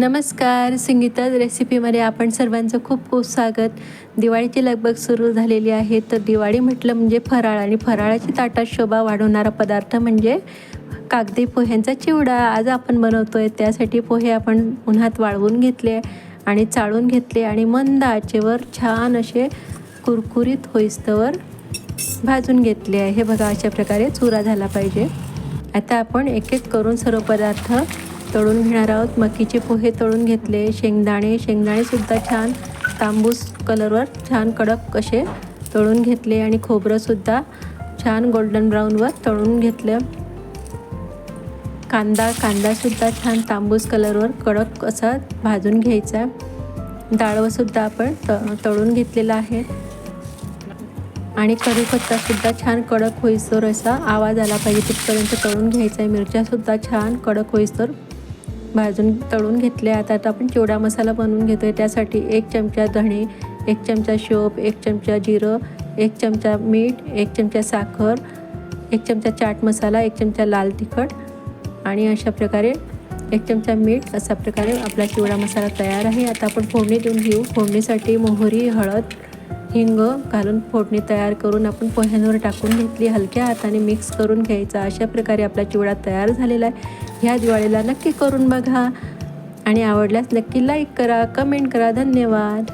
नमस्कार संगीता रेसिपीमध्ये आपण सर्वांचं खूप खूप स्वागत. दिवाळीची लगबग सुरू झालेली आहे तर दिवाळी म्हटलं म्हणजे फराळ आणि फराळाची ताटात शोभा वाढवणारा पदार्थ म्हणजे कागदी पोह्यांचा चिवडा. आज आपण बनवतो आहे त्यासाठी पोहे आपण उन्हात वाळवून घेतले आणि चाळून घेतले आणि मंद आचेवर छान असे कुरकुरीत होईस्तवर भाजून घेतले आहे. हे बघा अशा प्रकारे चुरा झाला पाहिजे. आता आपण एक एक करून सर्व पदार्थ तळून घेणार आहोत. मकीचे पोहे तळून घेतले. शेंगदाणे शेंगदाणेसुद्धा छान तांबूस कलरवर छान कडक कसे तळून घेतले आणि खोबरंसुद्धा छान गोल्डन ब्राऊनवर तळून घेतलं. कांदा कांदासुद्धा छान तांबूस कलरवर कडक असा भाजून घ्यायचा. डाळवंसुद्धा आपण त तळून घेतलेला आहे. आणि कढीपत्तासुद्धा छान कडक होईस्तोर असा आवाज आला पाहिजे तिथपर्यंत तळून घ्यायचा आहे. मिरच्यासुद्धा छान कडक होईस्तोर भाजून तळून घेतले आता आता आपण चिवडा मसाला बनवून घेतो आहे त्यासाठी एक चमचा धणे एक चमचा शोप एक चमचा जिरं एक चमचा मीठ एक चमचा साखर एक चमचा चाट मसाला एक चमचा लाल तिखट आणि अशा प्रकारे एक चमचा मीठ अशा प्रकारे आपला चिवडा मसाला तयार आहे. आता आपण फोडणी देऊन घेऊ. फोडणीसाठी मोहरी हळद हिंग घालून फोडणी तयार करून आपण पोह्यांवर टाकून घेतली. हलक्या हाताने मिक्स करून घ्यायचा. अशा प्रकारे आपला चिवडा तयार झालेला आहे. ह्या दिवाळीला नक्की करून बघा. आणि आवडल्यास नक्की लाईक करा कमेंट करा. धन्यवाद.